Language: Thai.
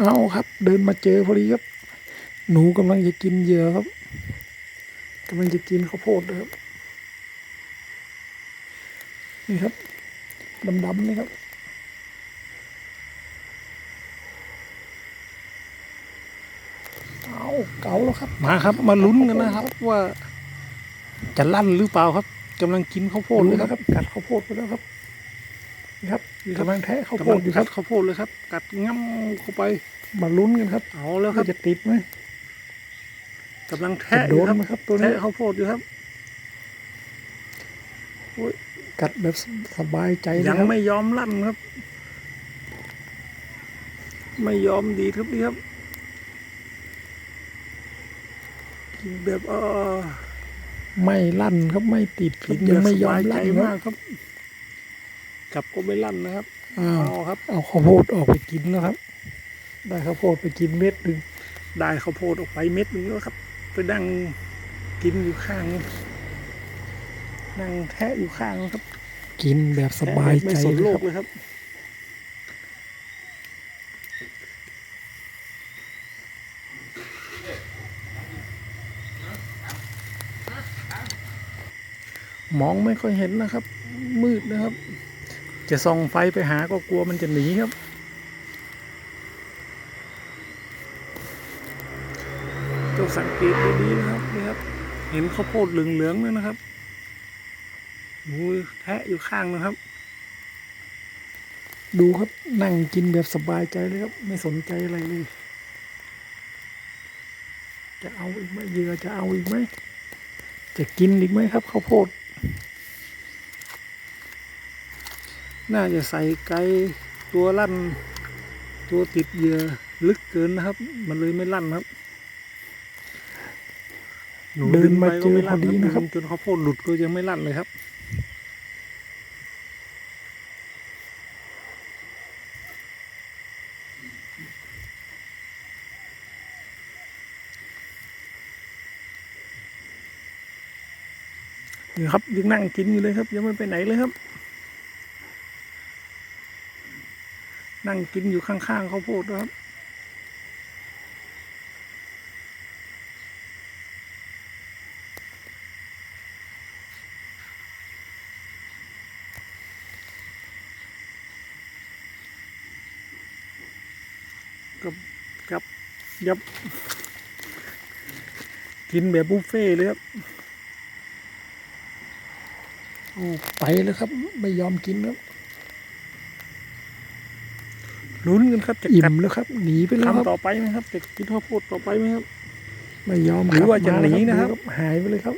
เอาครับ เดินมาเจอพอดีครับ หนูกำลังจะกินเหยื่อครับกำลังจะกินข้าวโพดนะครับ นี่ครับดำๆนี่ครับเอาเก๋าแล้วครับมาครับ มาลุ้นกันนะครับ ว่าจะลั่นหรือเปล่าครับกำลังกินข้าวโพดเลยครับ กัดข้าวโพดไปแล้วครับ นี่ครับกำลังแทะข้าวโพดอยู่ครับข้าวโพดเลยครับ กัดง่ำเข้าไปมาลุ้นกันครับ เอาแล้วครับจะติดไหมกำลังแทะจะโดนไหมครับตัวนี้แทะข้าวโพดอยู่ครับกัดแบบสบายใจเลยยังครับไม่ยอมลั่นครับ ไม่ยอมดีดครับดีครับกินแบบเออไม่ลั่นครับไม่ติดคกิรับนยังไม่ยอมแบบสบาลั่นใจคมารับกครับ กลับก็ไม่ลั่นนะครับอ้าวเอาครับ เอาข้าวโพดออกไปกินแล้วครับ ได้ข้าวโพดไปกินเม็ดหนึ่งได้ข้าวโพดออกไปเม็ดหนึงแล้วครับ ไปนั่งกินอยู่ข้างนั่งแทะอยู่ข้างครับ กินแบบสบายแทะแบบไม่ใจสนเลโลยคกรับเลยครับมองไม่ค่อยเห็นนะครับ มืดนะครับ จะส่องไฟไปหาก็กลัวมันจะหนีครับต้องสังเกตดีๆนะครับนี่ครับ เห็นข้าวโพดเหลืองๆเลยนะครับหูแทะอยู่ข้างนะครับ ดูครับนั่งกินแบบสบายใจเลยครับ ไม่สนใจอะไรเลย จะเอาอีกไหมเยื่อจะเอาอีกไหม จะกินอีกไหมครับข้าวโพด น่าจะใส่ไกลตัวลั่น ตัวติดเหยื่อลึกเกินนะครับ มันเลยไม่ลั่นครับหเดินมาเจอไปพก็อไลั่ดีนะครับจนข้าวโพดหลุดก็ยังไม่ลั่นเลยครับนี่ครับยังนั่งกินอยู่เลยครับ ยังไม่ไปไหนเลยครับ นั่งกินอยู่ข้างๆข้าวโพดนะครับกับกับยับ กินแบบบุฟเฟ่เลยครับโอ้ไปแล้วครับ ไม่ยอมกินครับ ลุ้นกันครับจะอิ่กัดมแล้วครับหนีไปแล้วครับคำต่อไปไหมครับจะกินข้าวโพดต่อไปไหมครับ ไม่ยอมหรือว่าจะกลับมหนีนะครับดูหายไปเลยครับ